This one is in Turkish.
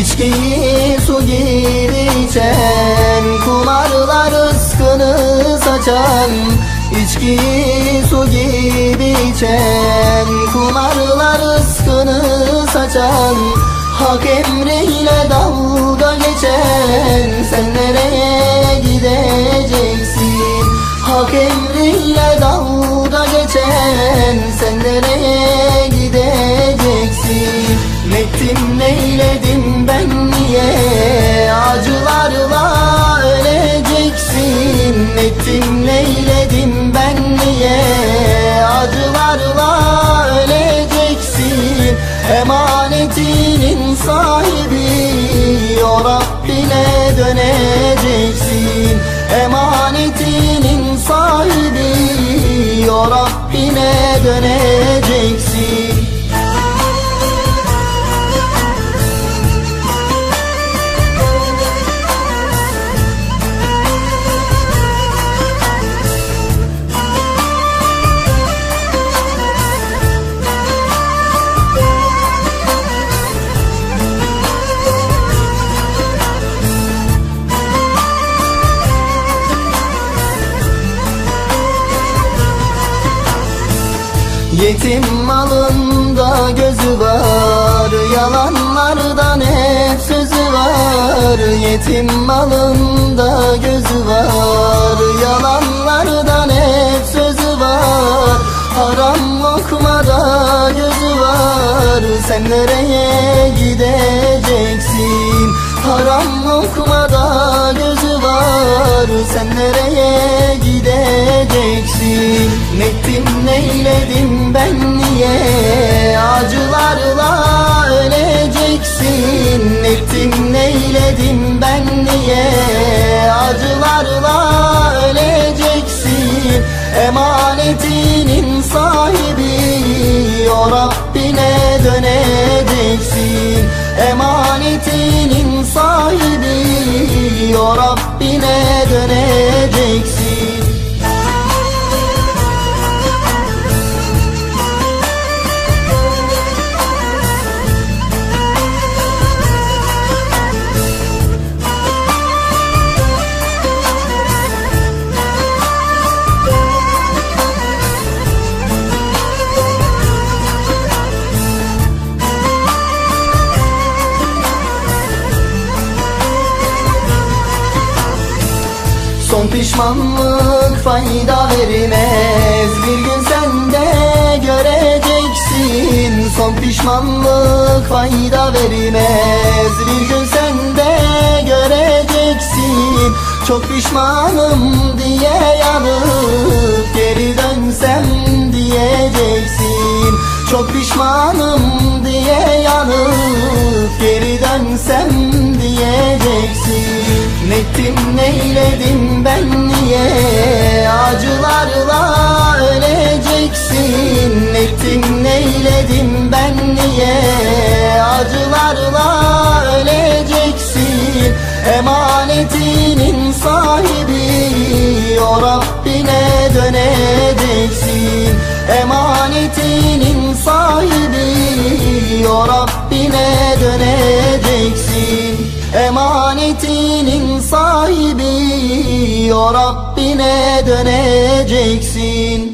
İçkiyi su gibi içen Kumarlar rızkını saçan İçkiyi su gibi içen Kumarlar rızkını saçan Hak emriyle dalga geçen Sen nereye Nettim neyledim ben niye? Acılarla öleceksin. Emanetinin sahibi O Rabbine döneceksin. Emanetinin sahibi O Rabbine döneceksin Yetim malında gözü var Yalanlardan hep sözü var. Yetim malında gözü var Yalanlardan hep sözü var. Haram lokmada gözü var Sen nereye gideceksin? Haram lokmada gözü var Sen nereye gideceksin Nettim neyledim ben niye? Acılarla öleceksin. Nettim neyledim ben niye? Acılarla öleceksin. Emanetinin sahibi O Rabbine döneceksin. Emanetinin sahibi O Rabbine döneceksin Son pişmanlık fayda vermez. Bir gün sen de göreceksin. Son pişmanlık fayda vermez. Bir gün sen de göreceksin. Çok pişmanım diye yanıp Geri dönsem diyeceksin. Çok pişmanım diye yanıp Geri dönsem diyeceksin. Nettim neyledim Nettim neyledim ben niye? Acılarla öleceksin Emanetinin sahibi O Rabbine döneceksin. Emanetinin sahibi O Rabbine döneceksin. Emanetinin sahibi O Rabbine döneceksin